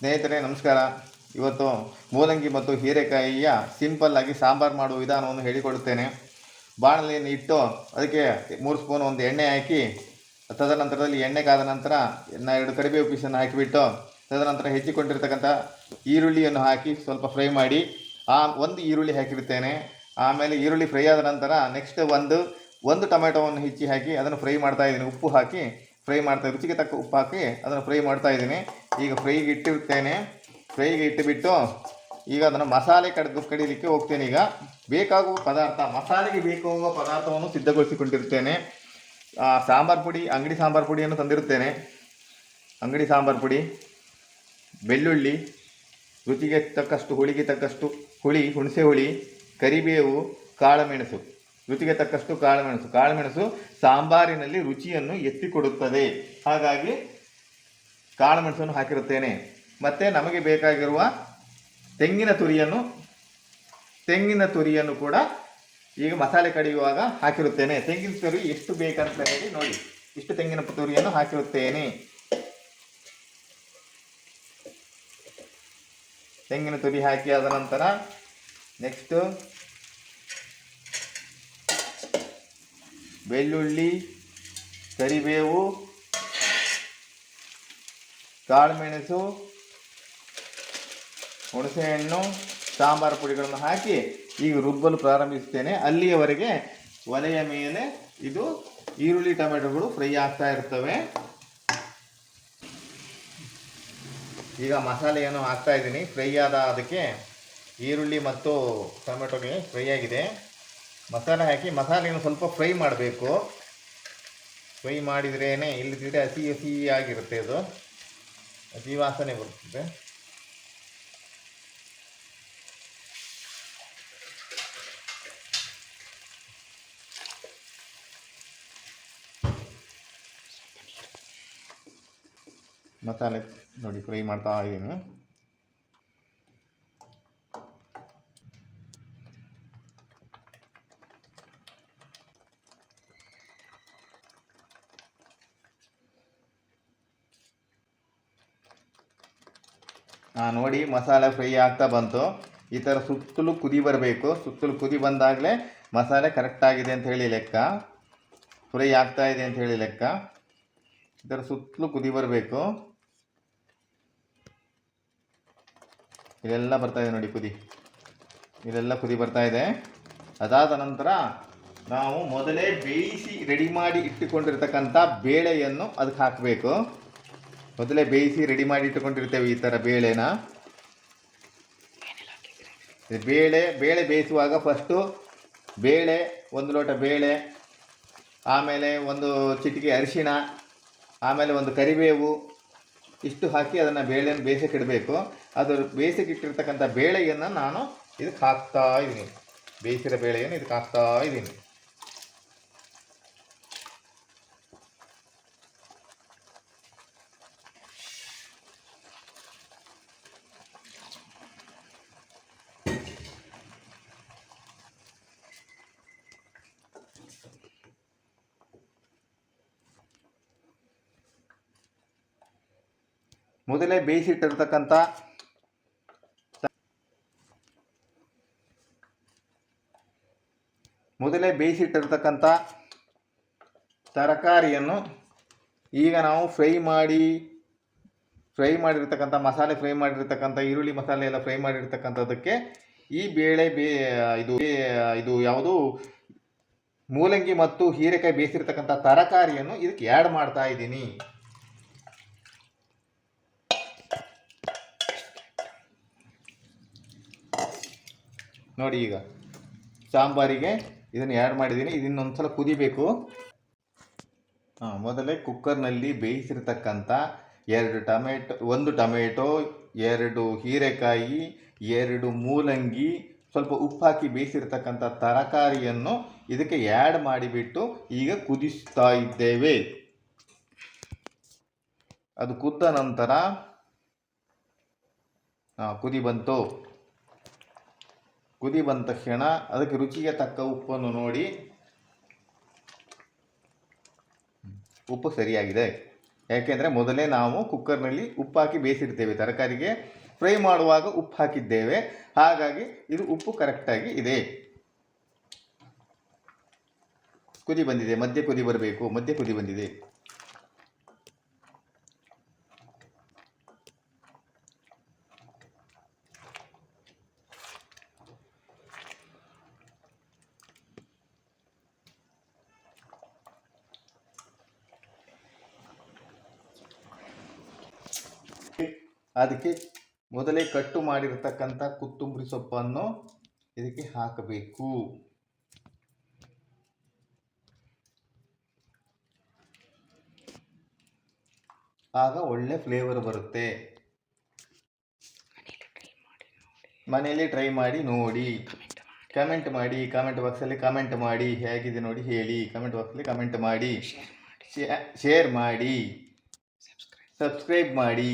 ಸ್ನೇಹಿತರೆ, ನಮಸ್ಕಾರ. ಇವತ್ತು ಮೂಲಂಗಿ ಮತ್ತು ಹೀರೆಕಾಯಿಯ ಸಿಂಪಲ್ ಆಗಿ ಸಾಂಬಾರು ಮಾಡುವ ವಿಧಾನವನ್ನು ಹೇಳಿಕೊಡುತ್ತೇನೆ. ಬಾಣಲೆಯನ್ನು ಇಟ್ಟು ಅದಕ್ಕೆ ಮೂರು ಸ್ಪೂನ್ ಒಂದು ಎಣ್ಣೆ ಹಾಕಿ, ತದನಂತರದಲ್ಲಿ ಎಣ್ಣೆ ಕಾದ ನಂತರ ಎರಡು ಕರಿಬೇವು ಪೀಸನ್ನು ಹಾಕಿಬಿಟ್ಟು, ತದನಂತರ ಹೆಚ್ಚಿಕೊಂಡಿರ್ತಕ್ಕಂಥ ಈರುಳ್ಳಿಯನ್ನು ಹಾಕಿ ಸ್ವಲ್ಪ ಫ್ರೈ ಮಾಡಿ, ಆ ಒಂದು ಈರುಳ್ಳಿ ಹಾಕಿರ್ತೇನೆ ಆಮೇಲೆ ಈರುಳ್ಳಿ ಫ್ರೈ ಆದ ನಂತರ ನೆಕ್ಸ್ಟ್ ಒಂದು ಒಂದು ಟೊಮೆಟೊವನ್ನು ಹೆಚ್ಚಿ ಹಾಕಿ ಅದನ್ನು ಫ್ರೈ ಮಾಡ್ತಾ ಇದ್ದೀನಿ. ಉಪ್ಪು ಹಾಕಿ ಫ್ರೈ ಮಾಡ್ತಾ ರುಚಿಗೆ ತಕ್ಕ ಉಪ್ಪು ಹಾಕಿ ಅದನ್ನು ಫ್ರೈ ಮಾಡ್ತಾ ಇದ್ದೀನಿ. ಈಗ ಫ್ರೈಗೆ ಇಟ್ಟಿರ್ತೇನೆ. ಫ್ರೈಗೆ ಇಟ್ಟುಬಿಟ್ಟು ಈಗ ಅದನ್ನು ಮಸಾಲೆ ಕಡ್ದು ಕಡಿಲಿಕ್ಕೆ ಹೋಗ್ತೇನೆ ಈಗ. ಬೇಕಾಗುವ ಪದಾರ್ಥ, ಮಸಾಲೆಗೆ ಬೇಕಾಗುವ ಪದಾರ್ಥವನ್ನು ಸಿದ್ಧಗೊಳಿಸಿಕೊಂಡಿರ್ತೇನೆ. ಸಾಂಬಾರು ಸಾಂಬಾರ್ ಪುಡಿ, ಅಂಗಡಿ ಸಾಂಬಾರ್ ಪುಡಿಯನ್ನು ತಂದಿರುತ್ತೇನೆ. ಅಂಗಡಿ ಸಾಂಬಾರ್ ಪುಡಿ, ಬೆಳ್ಳುಳ್ಳಿ, ರುಚಿಗೆ ತಕ್ಕಷ್ಟು, ಹುಳಿಗೆ ತಕ್ಕಷ್ಟು ಹುಳಿ, ಹುಣಸೆ ಹುಳಿ, ಕರಿಬೇವು, ಕಾಳುಮೆಣಸು. ರುಚಿಗೆ ತಕ್ಕಷ್ಟು ಕಾಳುಮೆಣಸು. ಕಾಳುಮೆಣಸು ಸಾಂಬಾರಿನಲ್ಲಿ ರುಚಿಯನ್ನು ಎತ್ತಿಕೊಡುತ್ತದೆ. ಹಾಗಾಗಿ ಕಾಳುಮೆಣಸನ್ನು ಹಾಕಿರುತ್ತೇನೆ. ಮತ್ತು ನಮಗೆ ಬೇಕಾಗಿರುವ ತೆಂಗಿನ ತುರಿಯನ್ನು ತೆಂಗಿನ ತುರಿಯನ್ನು ಕೂಡ ಈಗ ಮಸಾಲೆ ಕಡಿಯುವಾಗ ಹಾಕಿರುತ್ತೇನೆ. ತೆಂಗಿನ ತುರಿ ಎಷ್ಟು ಬೇಕಂತ ಹೇಳಿ ನೋಡಿ. ಇಷ್ಟು ತೆಂಗಿನ ತುರಿಯನ್ನು ಹಾಕಿರುತ್ತೇನೆ. ತೆಂಗಿನ ತುರಿ ಹಾಕಿ ಆದ ನಂತರ ನೆಕ್ಸ್ಟ್ ಬೆಳ್ಳುಳ್ಳಿ, ಕರಿಬೇವು, ಕಾಳುಮೆಣಸು, ಹುಣಸೆಹಣ್ಣು, ಸಾಂಬಾರು ಪುಡಿಗಳನ್ನು ಹಾಕಿ ಈಗ ರುಬ್ಬಲು ಪ್ರಾರಂಭಿಸ್ತೇನೆ ಅಲ್ಲಿಯವರೆಗೆ ಒಲೆಯ ಮೇಲೆ ಇದು ಈರುಳ್ಳಿ, ಟೊಮೆಟೊಗಳು ಫ್ರೈ ಆಗ್ತಾ ಇರ್ತವೆ. ಈಗ ಮಸಾಲೆಯನ್ನು ಹಾಕ್ತಾ ಇದ್ದೀನಿ. ಫ್ರೈ ಆದ ಅದಕ್ಕೆ ಈರುಳ್ಳಿ ಮತ್ತು ಟೊಮೆಟೊಗೆ ಫ್ರೈ ಆಗಿದೆ. ಮಸಾಲೆ ಹಾಕಿ ಮಸಾಲೆಯನ್ನು ಸ್ವಲ್ಪ ಫ್ರೈ ಮಾಡಬೇಕು. ಫ್ರೈ ಮಾಡಿದ್ರೇ ಇಲ್ಲದಿದ್ದರೆ ಹಸಿ ಹಸಿ ಆಗಿರುತ್ತೆ ಅದು. ಹಸಿ ವಾಸನೆ ಬರ್ತದೆ. ಮಸಾಲೆ ನೋಡಿ ಫ್ರೈ ಮಾಡ್ತಾ ಇದ್ದೀನಿ. ನೋಡಿ ಮಸಾಲೆ ಫ್ರೈ ಆಗ್ತಾ ಬಂತು. ಈ ಥರ ಸುತ್ತಲೂ ಕುದಿ ಬರಬೇಕು. ಸುತ್ತಲೂ ಕುದಿ ಬಂದಾಗಲೇ ಮಸಾಲೆ ಕರೆಕ್ಟ್ ಆಗಿದೆ ಅಂತ ಹೇಳಿ ಲೆಕ್ಕ. ಫ್ರೈ ಆಗ್ತಾ ಇದೆ ಅಂತ ಹೇಳಿ ಲೆಕ್ಕ. ಈ ಥರ ಸುತ್ತಲೂ ಕುದಿ ಬರಬೇಕು. ಇದೆಲ್ಲ ಬರ್ತಾ ಇದೆ ನೋಡಿ ಕುದಿ. ಇದೆಲ್ಲ ಕುದಿ ಬರ್ತಾ ಇದೆ. ಅದಾದ ನಂತರ ನಾವು ಮೊದಲೇ ಬೇಯಿಸಿ ರೆಡಿ ಮಾಡಿ ಇಟ್ಟುಕೊಂಡಿರ್ತಕ್ಕಂಥ ಬೇಳೆಯನ್ನು ಅದಕ್ಕೆ ಹಾಕಬೇಕು. ಮೊದಲೇ ಬೇಯಿಸಿ ರೆಡಿ ಮಾಡಿ ಇಟ್ಟುಕೊಂಡಿರ್ತೇವೆ ಈ ಥರ ಬೇಳೆನ. ಬೇಳೆ ಬೇಳೆ ಬೇಯಿಸುವಾಗ ಫಸ್ಟು ಬೇಳೆ ಒಂದು ಲೋಟ ಬೇಳೆ ಆಮೇಲೆ ಒಂದು ಚಿಟಿಕೆ ಅರಿಶಿಣ ಆಮೇಲೆ ಒಂದು ಕರಿಬೇವು ಇಷ್ಟು ಹಾಕಿ ಅದನ್ನು ಬೇಳೆಯನ್ನು ಬೇಯಿಸಕ್ಕೆ ಇಡಬೇಕು. ಅದು ಬೇಯಿಸಕ್ಕೆ ಇಟ್ಟಿರ್ತಕ್ಕಂಥ ಬೇಳೆಯನ್ನು ನಾನು ಇದಕ್ಕೆ ಹಾಕ್ತಾ ಇದ್ದೀನಿ. ಬೇಯಿಸಿರೋ ಬೇಳೆಯನ್ನು ಇದಕ್ಕೆ ಹಾಕ್ತಾ ಇದ್ದೀನಿ. ಮೊದಲೇ ಬೇಯಿಸಿಟ್ಟಿರ್ತಕ್ಕಂಥ ಮೊದಲೇ ಬೇಯಿಸಿಟ್ಟಿರ್ತಕ್ಕಂಥ ತರಕಾರಿಯನ್ನು ಈಗ ನಾವು ಫ್ರೈ ಮಾಡಿ, ಫ್ರೈ ಮಾಡಿರ್ತಕ್ಕಂಥ, ಮಸಾಲೆ ಫ್ರೈ ಮಾಡಿರ್ತಕ್ಕಂಥ, ಈರುಳ್ಳಿ ಮಸಾಲೆ ಎಲ್ಲ ಫ್ರೈ ಮಾಡಿರ್ತಕ್ಕಂಥದ್ದಕ್ಕೆ ಈ ಬೇಳೆ ಬೇ, ಇದು ಇದು ಯಾವುದು, ಮೂಲಂಗಿ ಮತ್ತು ಹೀರೆಕಾಯಿ ಬೇಯಿಸಿರ್ತಕ್ಕಂಥ ತರಕಾರಿಯನ್ನು ಇದಕ್ಕೆ ಆ್ಯಡ್ ಮಾಡ್ತಾ ಇದ್ದೀನಿ. ನೋಡಿ ಈಗ. ಸಾಂಬಾರಿಗೆ ಇದನ್ನು ಆ್ಯಡ್ ಮಾಡಿದ್ದೀನಿ. ಇದನ್ನೊಂದು ಸಲ ಕುದಿಬೇಕು. ಹಾಂ, ಮೊದಲೇ ಕುಕ್ಕರ್ನಲ್ಲಿ ಬೇಯಿಸಿರ್ತಕ್ಕಂಥ ಎರಡು ಟಮೆಟೊ, ಒಂದು ಟೊಮೆಟೊ, ಎರಡು ಹೀರೆಕಾಯಿ, ಎರಡು ಮೂಲಂಗಿ, ಸ್ವಲ್ಪ ಉಪ್ಪು ಹಾಕಿ ಬೇಯಿಸಿರ್ತಕ್ಕಂಥ ತರಕಾರಿಯನ್ನು ಇದಕ್ಕೆ ಆ್ಯಡ್ ಮಾಡಿಬಿಟ್ಟು ಈಗ ಕುದಿಸ್ತಾ ಇದ್ದೇವೆ. ಅದು ಕುದ್ದ ನಂತರ ಕುದಿ ಬಂತು. ಕುದಿ ಬಂದ ತಕ್ಷಣ ಅದಕ್ಕೆ ರುಚಿಗೆ ತಕ್ಕ ಉಪ್ಪನ್ನು ನೋಡಿ. ಉಪ್ಪು ಸರಿಯಾಗಿದೆ. ಯಾಕೆಂದರೆ ಮೊದಲೇ ನಾವು ಕುಕ್ಕರ್ನಲ್ಲಿ ಉಪ್ಪು ಹಾಕಿ ಬೇಯಿಸಿರ್ತೇವೆ ತರಕಾರಿಗೆ ಫ್ರೈ ಮಾಡುವಾಗ ಉಪ್ಪು ಹಾಕಿದ್ದೇವೆ. ಹಾಗಾಗಿ ಇದು ಉಪ್ಪು ಕರೆಕ್ಟಾಗಿ ಇದೆ. ಕುದಿ ಬಂದಿದೆ. ಮಧ್ಯೆ ಕುದಿ ಬರಬೇಕು. ಮಧ್ಯೆ ಕುದಿ ಬಂದಿದೆ. ಅದಕ್ಕೆ ಮೊದಲೇ ಕಟ್ಟು ಮಾಡಿರತಕ್ಕಂಥ ಕೊತ್ತಂಬರಿ ಸೊಪ್ಪನ್ನು ಇದಕ್ಕೆ ಹಾಕಬೇಕು. ಆಗ ಒಳ್ಳೆ ಫ್ಲೇವರ್ ಬರುತ್ತೆ. ಮನೆಯಲ್ಲಿ ಟ್ರೈ ಮಾಡಿ ನೋಡಿ. ಕಮೆಂಟ್ ಮಾಡಿ ಕಾಮೆಂಟ್ ಬಾಕ್ಸಲ್ಲಿ ಕಮೆಂಟ್ ಮಾಡಿ. ಹೇಗಿದೆ ನೋಡಿ ಹೇಳಿ. ಕಮೆಂಟ್ ಬಾಕ್ಸಲ್ಲಿ ಕಮೆಂಟ್ ಮಾಡಿ. ಶೇರ್ ಮಾಡಿ. ಸಬ್ಸ್ಕ್ರೈಬ್ ಮಾಡಿ.